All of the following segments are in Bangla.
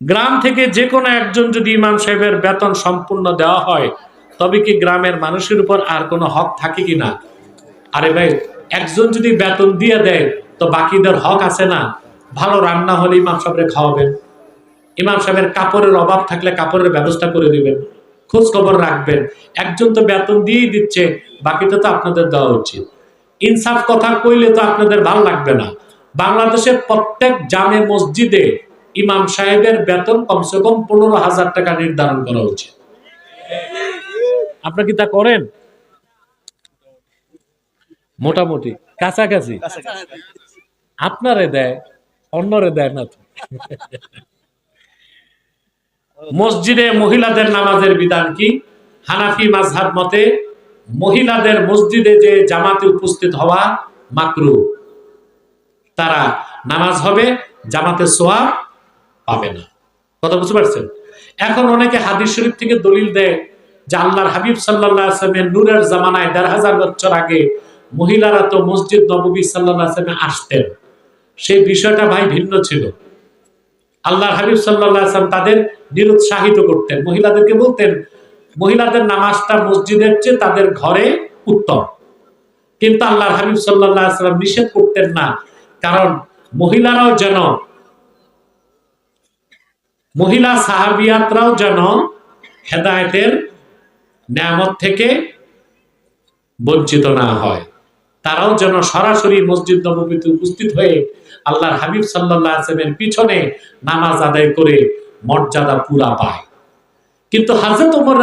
গ্রাম থেকে যে কোনো একজন যদি ইমাম সাহেবের বেতন সম্পূর্ণ দেওয়া হয়, তবে কি গ্রামের মানুষের উপর আর কোনো হক থাকে কি না? আরে ভাই, একজন যদি বেতন দিয়ে দেয়, তো বাকিদের হক আছে না? ভালো রান্না হলে ইমাম সাহেবরে খাওয়াবেন। ইমাম সাহেবের কাপড়ের অভাব থাকলে কাপড়ের ব্যবস্থা করে দিবেন। খোঁজ খবর রাখবেন। একজন তো বেতন দিয়েই দিচ্ছে, বাকিটা তো আপনাদের দেওয়া উচিত। ইনসাফ কথা কইলে তো আপনাদের ভালো লাগবে না। বাংলাদেশের প্রত্যেক জামে মসজিদে ইমাম সাহেবের বেতন কমসে কম পনেরো হাজার টাকা নির্ধারণ করা উচিত। আপনার কি তা করেন? মোটামুটি, কাছাকাছি। আপনারে দেয়, অন্যরে দেয় না তো। মসজিদে মহিলাদের নামাজের বিধান কি? হানাফি মাঝহাব মতে, মহিলাদের মসজিদে যে জামাতে উপস্থিত হওয়া মাকরু, তারা নামাজ হবে, জামাতে সোয়া পাবে না। কথা বুঝতে পারছেন? এখন অনেকে হাদিস শরীফ থেকে দলিল দেয় যে আল্লাহর হাবিব সাল্লাহ আসলামের নূরের জামানায় দেড় হাজার বছর আগে মহিলারা তো মসজিদ নবী সাল্লাহ আসলামে আসতেন। সেই বিষয়টা ভাই ভিন্ন ছিল। আল্লাহ হাবিব সাল্লাহ আসলাম তাদের নিরুৎসাহিত করতেন। মহিলাদেরকে বলতেন, মহিলাদের নামাজটা মসজিদের চেয়ে তাদের ঘরে উত্তম। কিন্তু আল্লাহ হাবিব সাল্লাহ আসলাম নিষেধ করতেন না। কারণ মহিলারাও যেন মহিলা সাহাবিয়াতরাও যেন হেদায়েতের নিয়ামত থেকে বঞ্চিত না হয়। তারাও যেন সরাসরি মসজিদ নবীতে উপস্থিত হয়ে আল্লাহর হাবিব সাল্লাহ আসলামের পিছনে নামাজ আদায় করে মর্যাদা পুরা পায়। কিন্তু হাজরত ওমর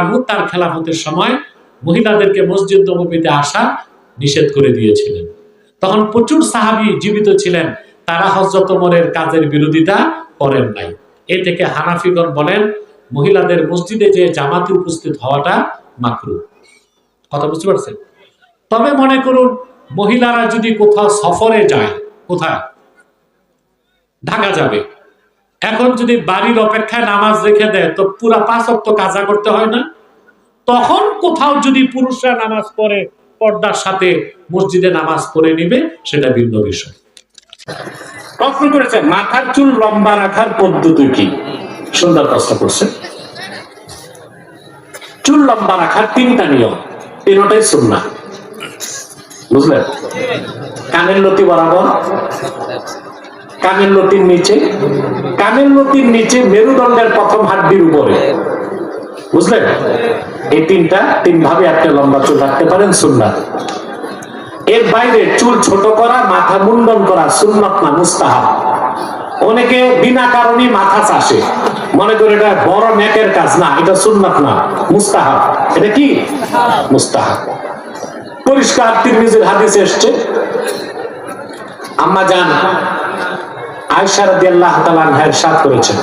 আনহু তার খেলাফতের সময় মহিলাদেরকে মসজিদ নবীতে আসা নিষেধ করে দিয়েছিলেন। তখন প্রচুর সাহাবী জীবিত ছিলেন, তারা হজরত ওমরের কাজের বিরোধিতা করেন নাই। এ থেকে হানাফিগণ বলেন, মহিলাদের মসজিদে যে জামাতে উপস্থিত হওয়াটা মাকরু। কথা বুঝতে পারছেন? তবে মনে করুন, মহিলারা যদি কোথাও সফরে যায়, কোথায়? ঢাকা যাবে। এখন যদি বাড়ির অপেক্ষায় নামাজ রেখে দেয়, তো পুরা পাঁচ অক্ট কাজা করতে হয় না? তখন কোথাও যদি পুরুষরা নামাজ পড়ে, পর্দার সাথে মসজিদে নামাজ পড়ে নিবে, সেটা ভিন্ন বিষয়। প্রশ্ন করেছে মাথার চুল লম্বা রাখার পদ্ধতি কি? সুন্দর প্রশ্ন করছে। চুল লম্বা রাখার তিনটা নিয়ম। তিনটাই সুন্না বুঝলেন? কানের লতি বরাবর, কানের লতির নিচে, কানের লতির নিচে মেরুদণ্ডের প্রথম হাড্ডির উপরে। বুঝলেন? এই তিনটা তিন ভাবে আপনি লম্বা চুল রাখতে পারেন সুন্নাত এর বাইরে চুল ছোট করা, মাথা মুন্ডন করা সুন্নত না, মুস্তাহাব। অনেকে বিনা কারণে মাথা চাষে। মনে করে এটা বড় ম্যাকের কাজ না, এটা সুন্নত না, মুস্তাহাব। এটা কি? মুস্তাহাব। পরিষ্কার তিরমিজের হাদিস এসছে। আম্মা জান আয়েশা রাদিয়াল্লাহু তাআলা আনহা ইরশাদ করেছেন।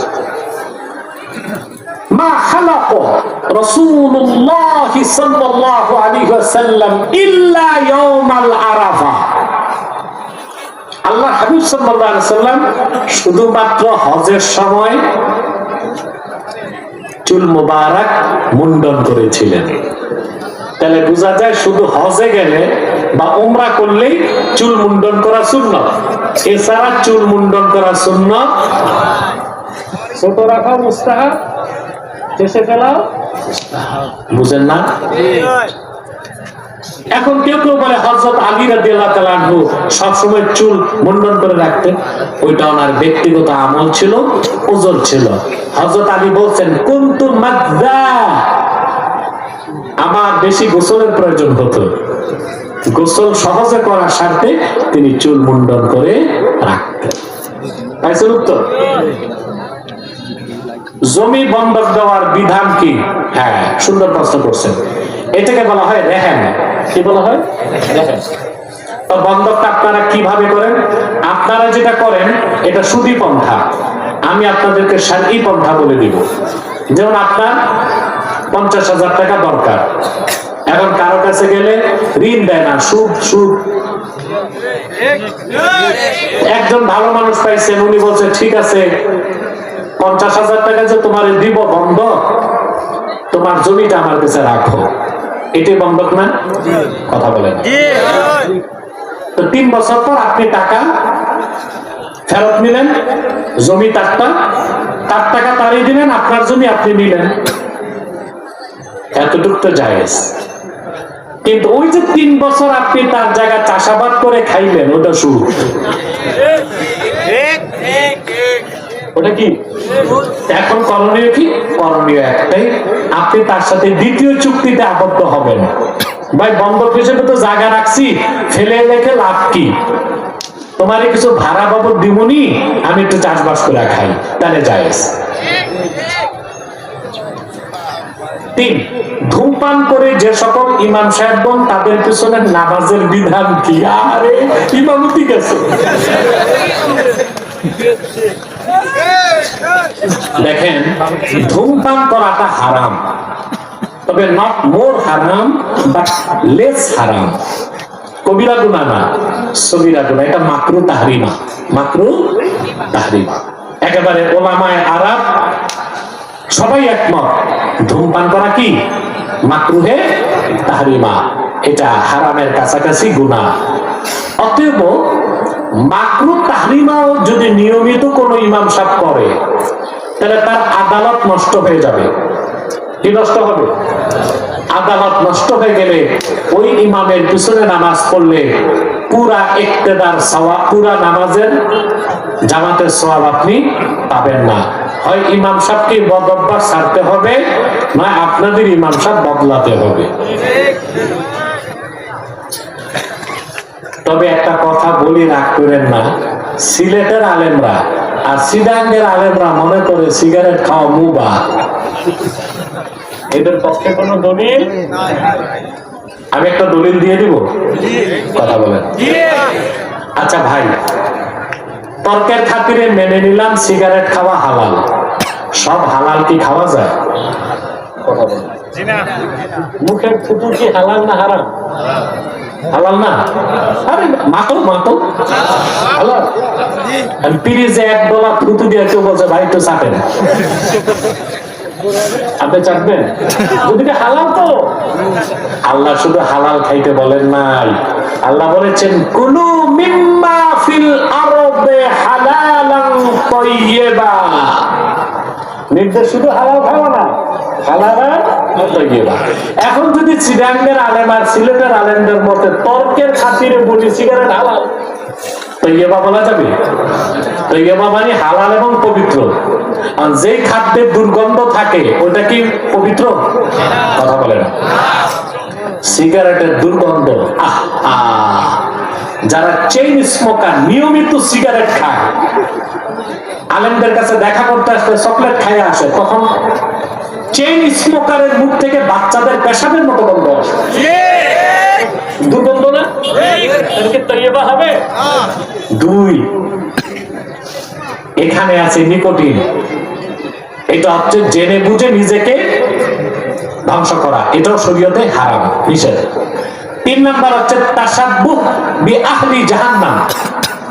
শুধুমাত্র হজের সময় চুল মোবারক মুন্ডন করেছিলেন। তাহলে বোঝা যায় শুধু হজে গেলে বা উমরা করলেই চুল মুন্ডন করা শূন্য এছাড়া চুল মুন্ডন করা শূন্য ছোট রাখাও মুস্তাহাব। শেষে ফেলাও বুঝেন না? এখন কেউ কেউ বলে হজরত আলী রাদিয়াল্লাহু তাআলা আনহু সবসময় চুল মুন্ডন করে রাখতেন। ওইটা ওনার ব্যক্তিগত আমল ছিল, ওজন ছিল। হজরত আলী বলছেন, কুনতু মাদ্দা আমার বেশি গোসলের প্রয়োজন হতো। গোসল সহজে করার স্বার্থে তিনি চুল মুন্ডন করে রাখতেন। পাইছেন উত্তর? জমি বন্ধক দেওয়ার বিধান কি? হ্যাঁ সুন্দর প্রশ্ন করছেন। এটাকে বলা হয় রেহেন কি বলা হয়? বন্ধকটা আপনারা কীভাবে করেন? আপনারা যেটা করেন, এটা সুদী পন্থা। আমি আপনাদেরকে পন্থা বলে দিব। যেমন আপনার পঞ্চাশ হাজার টাকা দরকার। এখন কারও কাছে গেলে ঋণ দেয় না, সুদ সুদ। একজন ভালো মানুষ পাইছেন, উনি বলছে, ঠিক আছে পঞ্চাশ হাজার টাকা যে তোমার দিব বন্ধ তোমার জমিটা আমার কাছে রাখো। এটাই বন্ধক না? কথা বলেন। তো তিন বছর পর আপনি টাকা ফেরত নিলেন জমি তারটা তার টাকা তারই দিলেন আপনার জমি আপনি নিলেন। এতটুকু তো জায়েজ। কিন্তু ওই যে তিন বছর আপনি তার জায়গা চাষাবাদ করে খাইলেন ওটা শুরু। ওটা কি? এখন করণীয় কি? করণীয় একটাই, আপনি তার সাথে দ্বিতীয় চুক্তিতে আবদ্ধ হবেন। ভাই বন্ধক হিসেবে তো জায়গা রাখছি, ফেলে রেখে লাভ কি? তোমার কিছু ভাড়া বাবদ আমি একটু চাষবাস করে খাই, তাহলে তিন, ধূমপান করে যে সকল ইমাম সাহেবগণ তাদের পিছনে নামাজের বিধান কি? আরে, ইমামতি দেখেন, ধূমপান করাটা হারাম। তবে নট মোর হারাম বাট লেস হারাম। কবিরা গুণা না সবিরা গুণা এটা মাকরু তাহরিমা মাকরু তাহরিমা। একেবারে ওলামায় আরাব, সবাই একমত। ধূমপান করা কি? মাকরুহে তাহরিমা। এটা হারামের কাছাকাছি গুণা অতএব মাকরু তাহরিমাও যদি নিয়মিত কোন ইমাম সাহেব করে, তাহলে তার আদালত নষ্ট হয়ে যাবে। কি নষ্ট হবে? আদালত নষ্ট হয়ে গেলে ওই ইমামের পিছনে নামাজ পড়লে পুরা একতেদার সওয়াব, পুরা নামাজের জামাতের সওয়াব আপনি পাবেন না। হয় ইমাম সাহেবকে বদব্বার ছাড়তে হবে না আপনাদের ইমাম সাহেব বদলাতে হবে। তবে একটা কথা বলি রাগ করেন না। সিলেটের আলেমরা আর সিডাঙ্গের আলেমরা মনে করে সিগারেট খাওয়া মুবা। এদের পক্ষে কোনো দলিল? আমি একটা দলিল দিয়ে দিব? কথা বলেন। আচ্ছা ভাই তর্কের খাতিরে মেনে নিলাম সিগারেট খাওয়া হালাল। সব হালাল কি খাওয়া যায়? কথা বলেন। মুখের থুতু কি হালাল না হারাম? হালাল না? আরে হালাল। আর পিরিজে এক থুতু দিয়ে কেউ বলছে, ভাই চাপেন। আপনি চাপবেন? দুদিকে হালাল তো? আল্লাহ শুধু হালাল খাইতে বলেন নাই। আল্লাহ বলেছেন, কুলু মিম্মা ফিল আরবে হালালান তাইয়্যিবা নির্দেশ শুধু হালাল খাওয়া না। এখন যদি চিরাঙ্গের আলেম আর সিলেটের আলেমদের তর্কের খাতিরে সিগারেট হালাল তৈয়বা বলা যাবে? তৈয়বা মানে হালাল এবং পবিত্র। যে খাদ্যের দুর্গন্ধ যারা চেইন স্মোকার নিয়মিত সিগারেট খায়, আলেমদের কাছে দেখা করতে আসলে চকলেট খাইয়ে আসে, তখন চেইন স্মোকারের মুখ থেকে বাচ্চাদের পেশাবের মতো গন্ধ আসে। দুর্গন্ধ না? হবে? দুই, এখানে আছে নিকোটিন। এটা হচ্ছে জেনে বুঝে নিজেকে ধ্বংস করা। এটাও শরীয়তে হারাম, নিষেধ। তিন নাম্বার হচ্ছে তাসাব্বু বি আহলি জাহান্নাম।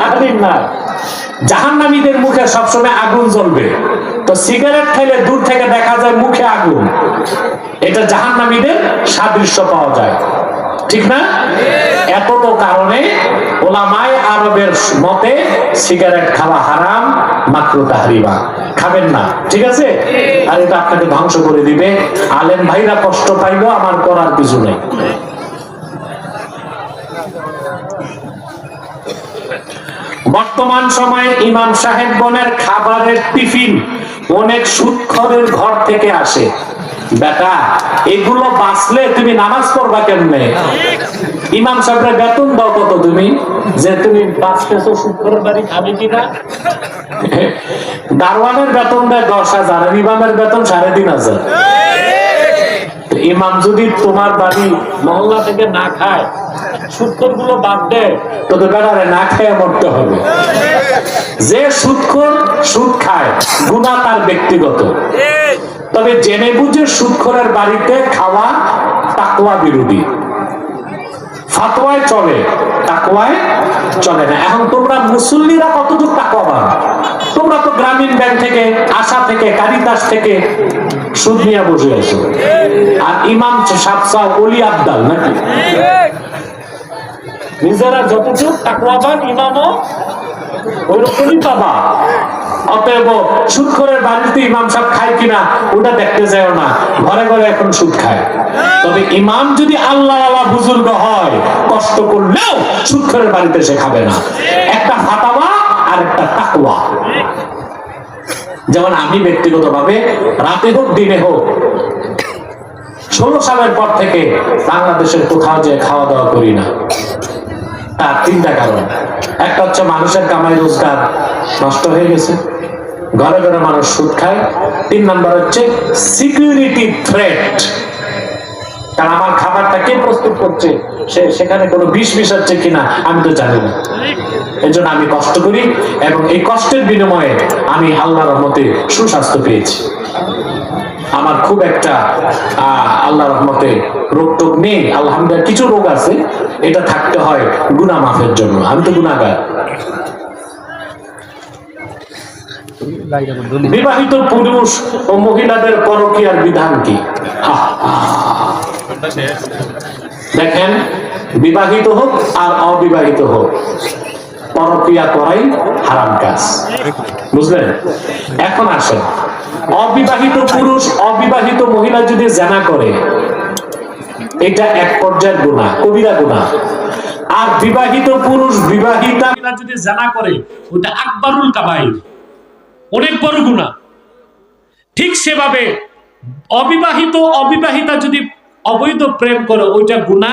আহলি না জাহান্নামীদের মুখে সবসময় আগুন জ্বলবে। তো সিগারেট খাইলে দূর থেকে দেখা যায় মুখে আগুন। এটা জাহান্নামীদের সাদৃশ্য পাওয়া যায়। ঠিক না? এত তো কারণে ওলামায় আরবের মতে সিগারেট খাওয়া হারাম মাত্র তাহরিমা। খাবেন না, ঠিক আছে? আর এটা আপনাকে ধ্বংস করে দিবে। আলেম ভাইরা কষ্ট পাইলেও আমার করার কিছু নেই। বর্তমান সময়ে ইমাম সাহেব বনের খাবারের টিফিন অনেক সুৎখরের ঘর থেকে আসে। বেটা, এগুলো বাঁচলে তুমি নামাজ পড়বা কেমনে? ইমাম সাহেবের বেতন দাও কত তুমি? যে তুমি বাঁচতেছো সুৎখরের বাড়ি খাবে কিনা? দারওয়ানের বেতন দেয় দশ হাজার ইমামের বেতন সাড়ে তিন হাজার। ইমাম যদি তোমার বাড়ি মহল্লা থেকে না খায় সুৎখরগুলো বাদ দেয় তোদের বেড়ারে না খেয়ে মরতে হবে। যে সুৎখর সুদ খায় গুণা তার ব্যক্তিগত। তবে জেনে বুঝে সুৎখরের বাড়িতে খাওয়া তাকওয়া বিরোধী। ফাতোয়ায় চলে, তাকওয়ায় চলে না। এখন তোমরা মুসল্লিরা কতটুকু তাকওয়াবান? তোমরা তো গ্রামীণ ব্যাংক থেকে, আশা থেকে কারিতাস থেকে সুদ নিয়ে বসে আছো। আর ইমাম সাতসা অলি আবদাল নাকি? নিজেরা যতটুকু তাকওয়াবান ইমামও, ওইরকমই পাবা অতএব সুদ করে বাড়িতে ইমাম সাহেব খায় কিনা, ওটা দেখতে যাও না। ঘরে ঘরে এখন সুদ খায়। তবে ইমাম যদি আল্লাহ আল্লাহ বুজুর্গ হয়, কষ্ট করলেও সুদ করে বাড়িতে সে খাবে না। একটা ফাতাওয়া আর একটা তাকওয়া। যেমন আমি ব্যক্তিগতভাবে রাতে হোক, দিনে হোক, ষোলো সালের পর থেকে বাংলাদেশের কোথাও যে খাওয়া দাওয়া করি না। তার তিনটা কারণ। একটা হচ্ছে মানুষের কামাই রোজগার নষ্ট হয়ে গেছে। ঘরে ঘরে মানুষ সুদ খায়। তিন নাম্বার হচ্ছে সিকিউরিটি থ্রেট কারণ আমার খাবারটা কে প্রস্তুত করছে? সে সেখানে কোনো বিষ মিশাচ্ছে কিনা আমি তো জানি না। এই জন্য আমি কষ্ট করি এবং এই কষ্টের বিনিময়ে আমি আল্লাহর রহমতে সুস্বাস্থ্য পেয়েছি। আমার খুব একটা আল্লাহ রহমতে রোগ টোগ নেই। আলহামদুলিল্লাহ কিছু রোগ আছে, এটা থাকতে হয় গুনা মাফের জন্য। আমি তো গুণাগার বিবাহিত পুরুষ ও মহিলাদের পরকীয়ার বিধান কি। দেখেন, বিবাহিত হোক আর অবিবাহিত হোক, পরক্রিয়া করাই হারাম কাজ। বুঝলেন? এখন আসেন, অবিবাহিত পুরুষ, অবিবাহিত মহিলা যদি জানা করে, এটা এক পর্যায়ের গুণা, কবিরা গুণা। আর বিবাহিত পুরুষ, বিবাহিতা যদি জানা করে, ওটা আকবরুল কাবাই অনেক বড় গুণা। ঠিক সেভাবে অবিবাহিত, অবিবাহিতা যদি অবৈধ প্রেম করে, ওইটা গুণা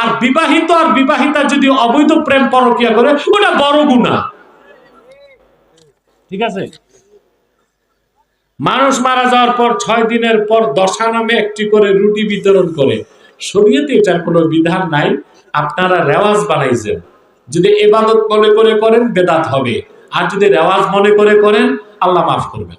আর বিবাহিত আর বিবাহিতা যদি অবৈধ প্রেম পরকিয়া করে, ওটা বড় গুণা ঠিক আছে? মানুষ মারা যাওয়ার পর ছয় দিনের পর দশা নামে একটি করে রুটি বিতরণ করে। শরীয়তে এটার কোনো বিধান নাই। আপনারা রেওয়াজ বানাইছেন। যদি এবাদত মনে করে করেন, বেদাত হবে। আর যদি রেওয়াজ মনে করে করেন, আল্লাহ মাফ করবেন।